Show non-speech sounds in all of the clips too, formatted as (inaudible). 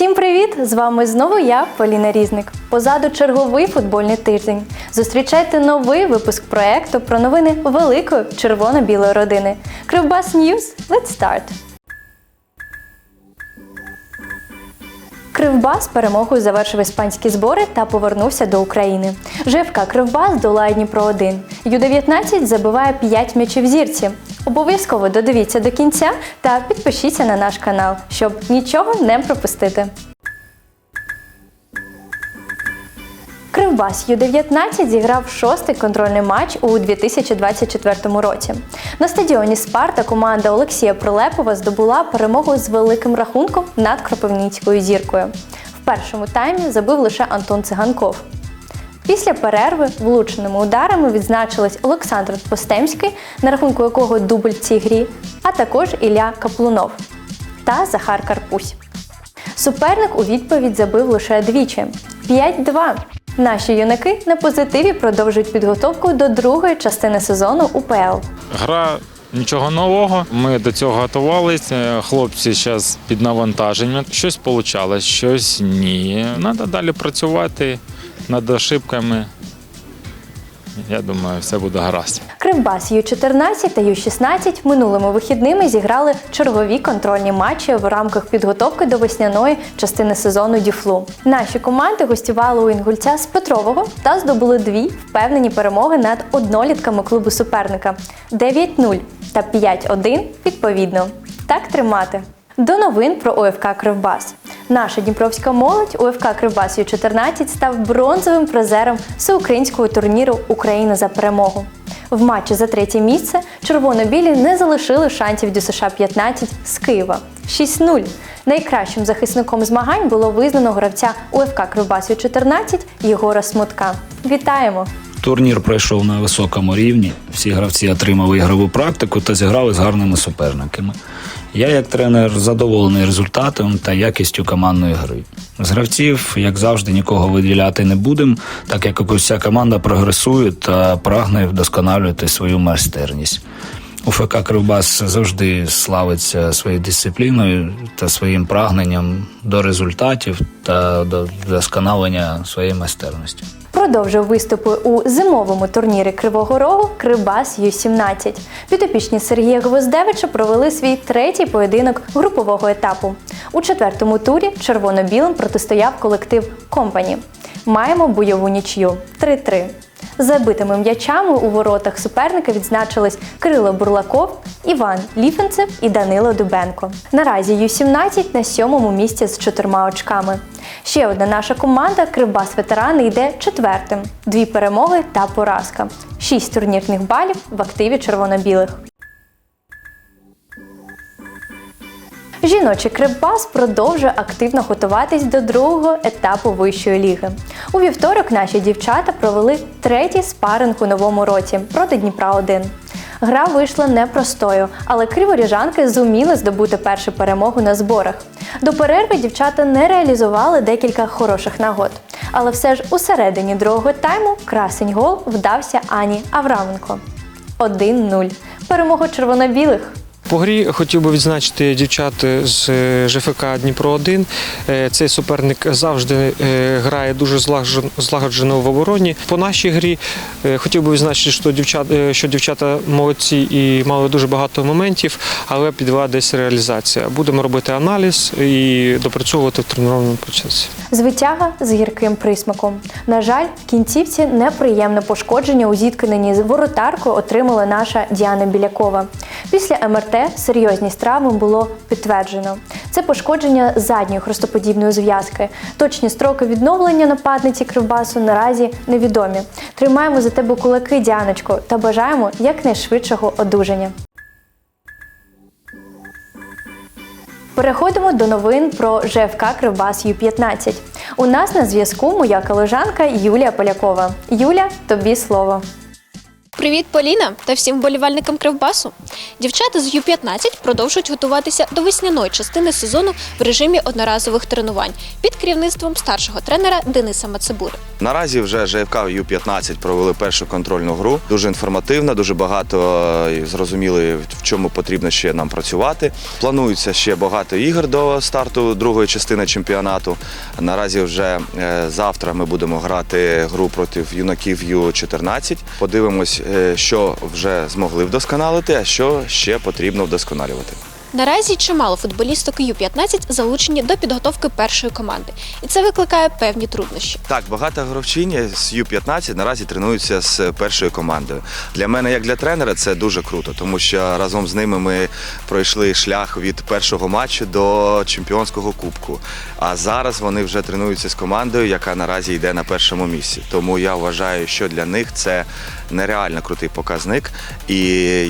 Всім привіт! З вами знову я, Поліна Різник. Позаду черговий футбольний тиждень. Зустрічайте новий випуск проекту про новини великої червоно-білої родини. Кривбас Ньюз. Let's start! Кривбас перемогою завершив іспанські збори та повернувся до України. ЖФК Кривбас долає Дніпро 1 Ю-19 забиває 5 м'ячів зірці. Обов'язково додивіться до кінця та підпишіться на наш канал, щоб нічого не пропустити. Кривбас Ю-19 зіграв шостий контрольний матч у 2024 році. На стадіоні Спарта команда Олексія Прилепова здобула перемогу з великим рахунком над Кропивницькою зіркою. В першому таймі забив лише Антон Циганков. Після перерви влученими ударами відзначились Олександр Постемський, на рахунку якого дубль в цій грі, а також Ілля Каплунов та Захар Карпусь. Суперник у відповідь забив лише двічі 5-2. Наші юнаки на позитиві продовжують підготовку до другої частини сезону УПЛ. Гра нічого нового. Ми до цього готувалися. Хлопці зараз під навантаженням. Щось вийшло, щось ні. Треба далі працювати над ошибками. Я думаю, все буде гаразд. Кривбас Ю-14 та Ю-16 минулими вихідними зіграли чергові контрольні матчі в рамках підготовки до весняної частини сезону Дюфлу. Наші команди гостювали у Інгульця з Петрового та здобули дві впевнені перемоги над однолітками клубу суперника 9-0 та 5-1 відповідно. Так тримати. До новин про ОФК Кривбас. Наша дніпровська молодь УФК Кривбас Ю-14 став бронзовим призером всеукраїнського турніру Україна за перемогу. В матчі за третє місце червоно-білі не залишили шансів ДЮСШ 15 з Києва 6-0. Найкращим захисником змагань було визнано гравця УФК Кривбас Ю-14 Єгора Смутка. Вітаємо! Турнір пройшов на високому рівні. Всі гравці отримали ігрову практику та зіграли з гарними суперниками. Я, як тренер, задоволений результатом та якістю командної гри. З гравців, як завжди, нікого виділяти не будемо, так як уся команда прогресує та прагне вдосконалювати свою майстерність. УФК Кривбас завжди славиться своєю дисципліною та своїм прагненням до результатів та до вдосконалення своєї майстерності. Продовжив виступи у зимовому турнірі Кривого Рогу Кривбас Ю-17. Підопічні Сергія Гвоздевича провели свій третій поєдинок групового етапу. У четвертому турі червоно-білим протистояв колектив Компані. Маємо бойову нічю 3-3. Забитими м'ячами у воротах суперника відзначились Кирило Бурлаков, Іван Ліфенцев і Данило Дубенко. Наразі Ю-17 на сьомому місці з чотирма очками. Ще одна наша команда Кривбас Ветерани йде четвертим. Дві перемоги та поразка. Шість турнірних балів в активі червоно-білих. Жіночий Кривбас продовжує активно готуватись до другого етапу вищої ліги. У вівторок наші дівчата провели третій спаринг у новому році проти Дніпра 1 Гра вийшла непростою, але криворіжанки зуміли здобути першу перемогу на зборах. До перерви дівчата не реалізували декілька хороших нагод. Але все ж у середині другого тайму красень гол вдався Ані Авраменко. 1-0. Перемога червоно-білих. По грі хотів би відзначити дівчат з е, ЖФК Дніпро 1 Е, Цей суперник завжди е, грає дуже злагоджено в обороні. По нашій грі хотів би відзначити, що дівчат, що дівчата молодці і мали дуже багато моментів, але підвела десь реалізація. Будемо робити аналіз і допрацьовувати в тренувальному процесі. Звитяга з гірким присмаком. На жаль, кінцівці неприємне пошкодження у зіткненні з воротаркою отримала наша Діана Білякова. Після МРТ серйозність травми було підтверджено. Це пошкодження задньої хрестоподібної зв'язки. Точні строки відновлення нападниці кривбасу наразі невідомі. Тримаємо за тебе кулаки, Діаночко, та бажаємо якнайшвидшого одужання. Переходимо до новин про ЖФК Кривбас Ю-15. У нас на зв'язку моя колежанка Юлія Полякова. Юля, тобі слово. Привіт, Поліна та всім вболівальникам Кривбасу. Дівчата з Ю-15 продовжують готуватися до весняної частини сезону в режимі одноразових тренувань під керівництвом старшого тренера Дениса Мацебури. Наразі вже ЖФК Ю-15 провели першу контрольну гру. Дуже інформативна, дуже багато е, зрозуміли, в чому потрібно ще нам працювати. Планується ще багато ігор до старту другої частини чемпіонату. Наразі вже е, завтра ми будемо грати гру проти юнаків Ю-14. Подивимось, що вже змогли вдосконалити, а що ще потрібно вдосконалювати. Наразі чимало футболісток Ю-15 залучені до підготовки першої команди, і це викликає певні труднощі. Так, багато гравчині з Ю-15 наразі тренуються з першою командою. Для мене, як для тренера, це дуже круто, тому що разом з ними ми пройшли шлях від першого матчу до чемпіонського кубку. А зараз вони вже тренуються з командою, яка наразі йде на першому місці. Тому я вважаю, що для них це нереально крутий показник. І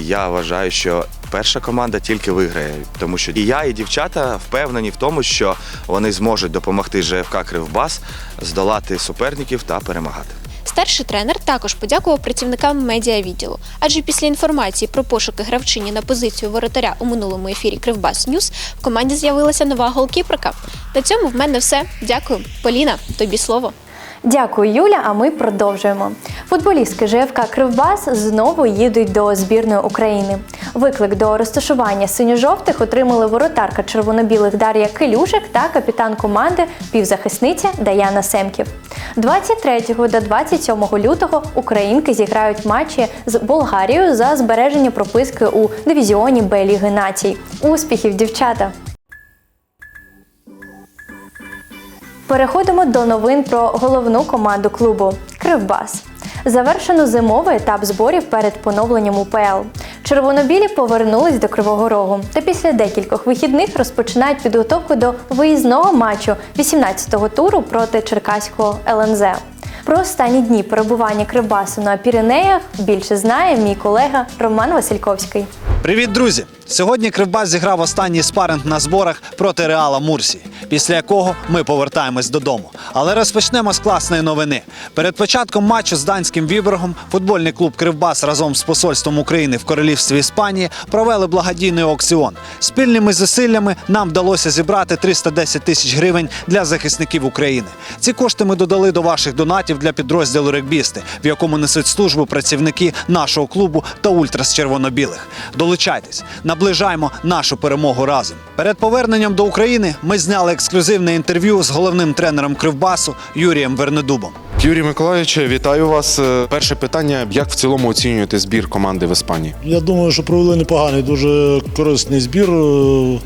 я вважаю, що перша команда тільки виграє, тому що і я, і дівчата впевнені в тому, що вони зможуть допомогти ЖФК Кривбас здолати суперників та перемагати. Старший тренер також подякував працівникам медіавідділу, адже після інформації про пошуки гравчині на позицію воротаря у минулому ефірі Кривбас Ньюс в команді з'явилася нова голкіперка. На цьому в мене все. Дякую. Поліна, тобі слово. Дякую, Юля. А ми продовжуємо. Футболістки ЖФК Кривбас знову їдуть до збірної України. Виклик до розташування синьо-жовтих отримали воротарка червоно-білих Дар'я Килюшек та капітан команди півзахисниця Даяна Семків. 23 та 27 лютого українки зіграють матчі з Болгарією за збереження прописки у дивізіоні Б Ліги Націй. Успіхів, дівчата! Переходимо до новин про головну команду клубу Кривбас. Завершено зимовий етап зборів перед поновленням УПЛ. Червонобілі повернулись до Кривого Рогу та після декількох вихідних розпочинають підготовку до виїзного матчу 18-го туру проти Черкаського ЛНЗ. Про останні дні перебування Кривбасу на Піренеях більше знає мій колега Роман Васильковський. Привіт, друзі! Сьогодні Кривбас зіграв останній спаринг на зборах проти Реала Мурсії, після якого ми повертаємось додому. Але розпочнемо з класної новини. Перед початком матчу з данським Вібергом футбольний клуб Кривбас разом з посольством України в королівстві Іспанії провели благодійний аукціон. Спільними зусиллями нам вдалося зібрати 310 тисяч гривень для захисників України. Ці кошти ми додали до ваших донатів для підрозділу регбісти, в якому несуть службу працівники нашого клубу та ультрас червоно-білих. Долучайтесь, наближаємо нашу перемогу разом. Перед поверненням до України ми зняли ексклюзивне інтерв'ю з головним тренером Кривбасу Юрієм Вернедубом. Юрій Миколаївич, вітаю вас. Е, Перше питання: як в цілому оцінюєте збір команди в Іспанії? Я думаю, що провели непоганий, дуже корисний збір. Е,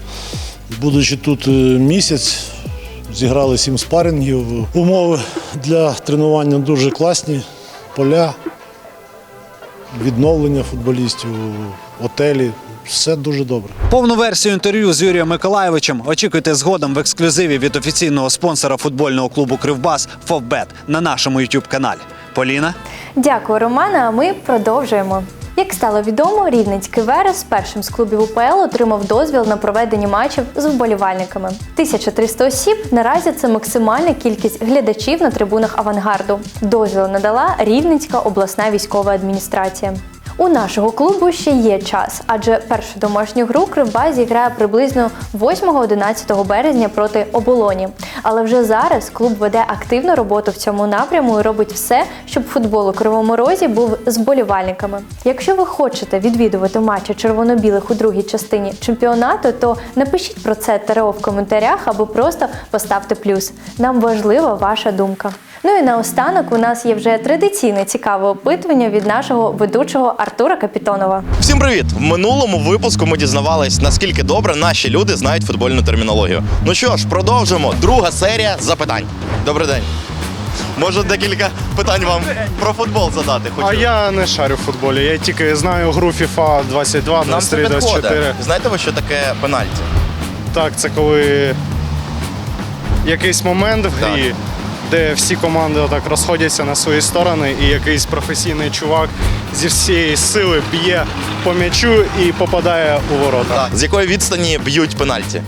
Будучи тут е, місяць, зіграли сім спарингів. Умови для тренування дуже класні, поля, відновлення футболістів, готелі. Все дуже добре. Повну версію інтерв'ю з Юрієм Миколаєвичем очікуйте згодом в ексклюзиві від офіційного спонсора футбольного клубу Кривбас Фовбет на нашому youtube каналі. Поліна. Дякую, Романа. А ми продовжуємо. Як стало відомо, Рівненський Верес першим з клубів УПЛ отримав дозвіл на проведення матчів з вболівальниками. 1300 осіб наразі це максимальна кількість глядачів на трибунах авангарду. Дозвіл надала Рівненська обласна військова адміністрація. У нашого клубу ще є час, адже першу домашню гру Кривбас зіграє приблизно 8-11 березня проти оболоні. Але вже зараз клуб веде активну роботу в цьому напряму і робить все, щоб футбол у Кривому Розі був з болівальниками. Якщо ви хочете відвідувати матчі червоно-білих у другій частині чемпіонату, то напишіть про це ТРО в коментарях або просто поставте плюс. Нам важлива ваша думка. Ну і наостанок у нас є вже традиційне цікаве опитування від нашого ведучого Артура Капітонова. Всім привіт! В минулому випуску ми дізнавались, наскільки добре наші люди знають футбольну термінологію. Ну що ж, продовжимо. Друга серія запитань. Добрий день. Можу декілька питань вам про футбол задати. Хочу. А я не шарю в футболі. Я тільки знаю гру FIFA 22, Нам це 23, підходить. 24. Знаєте ви, що таке пенальті? Так, це коли якийсь момент в грі, де всі команди отак розходяться на свої сторони, і якийсь професійний чувак зі всієї сили б'є по м'ячу і попадає у ворота. Так. З якої відстані б'ють пенальті?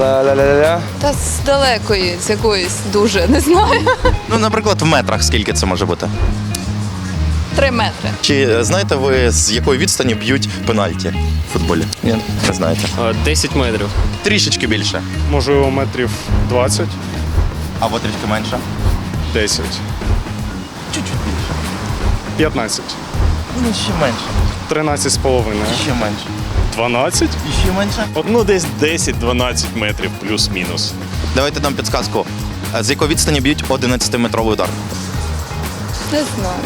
Ла-ла-ла-ла. Та з далекої, з якоїсь дуже, не знаю. Ну, наприклад, в метрах скільки це може бути? Три метри. Чи е, знаєте ви, з якої відстані б'ють пенальті в футболі? Ні. Не знаєте. 10 метрів. Трішечки більше. Можливо, метрів 20, Або трішки менше. 10, Чуть-чуть більше. 15, Ну, ще менше. 13 з половиною, Ще менше. 12. І ще менше. Ну, десь 10-12 метрів плюс-мінус. Давайте дам підсказку. Е, З якої відстані б'ють 11-метровий удар? Не знаю.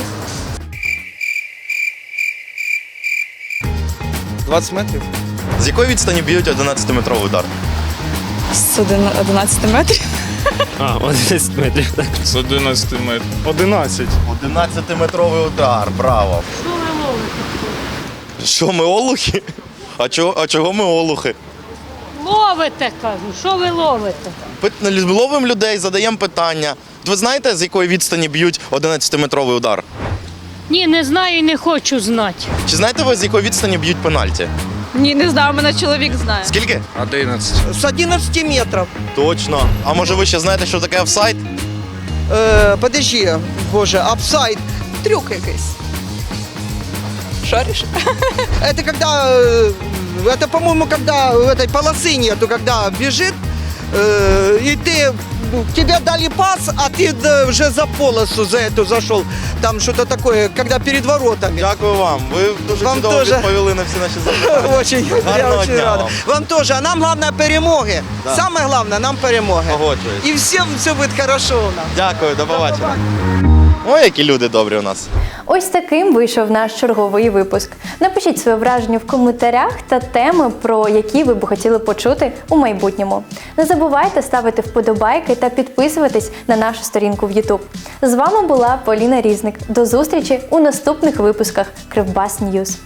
20 метрів? З якої відстані б'ють 11-метровий удар? З 11 метрів. А, 11 метрів. Так. З 11 метрів. 11. 11-метровий удар, браво. Що ми олухи? А чого, а чого ми олухи? Ловите, кажу, що ви ловите? Пит- Ловимо людей, задаємо питання. Ви знаєте, з якої відстані б'ють 11-метровий удар? Ні, не знаю і не хочу знати. Чи знаєте ви, з якої відстані б'ють пенальті? Ні, не знаю, мене чоловік знає. Скільки? 11. З 11 метрів. Точно. А може ви ще знаєте, що таке офсайд? Е, подожди, боже, апсайд. Трюк якийсь. Шариш? Это когда, э, это, по-моему, когда этой полосы нету, когда бежит, э, и ты, ну, тебе дали пас, а ты уже за полосу за эту зашел. Там что-то такое, когда перед воротами. Дякую вам. Ви дуже Вам чудово тоже. відповіли на всі наші (laughs) запитання. Очень, я Гарного очень дня рада. вам. Вам тоже. А нам главное перемоги. Да. Самое главное, нам перемоги. Погоджуюсь. И всем все будет хорошо у нас. Дякую, до побачення. Ой, які люди добрі у нас. Ось таким вийшов наш черговий випуск. Напишіть своє враження в коментарях та теми, про які ви б хотіли почути у майбутньому. Не забувайте ставити вподобайки та підписуватись на нашу сторінку в YouTube. З вами була Поліна Різник. До зустрічі у наступних випусках Кривбас Ньюз.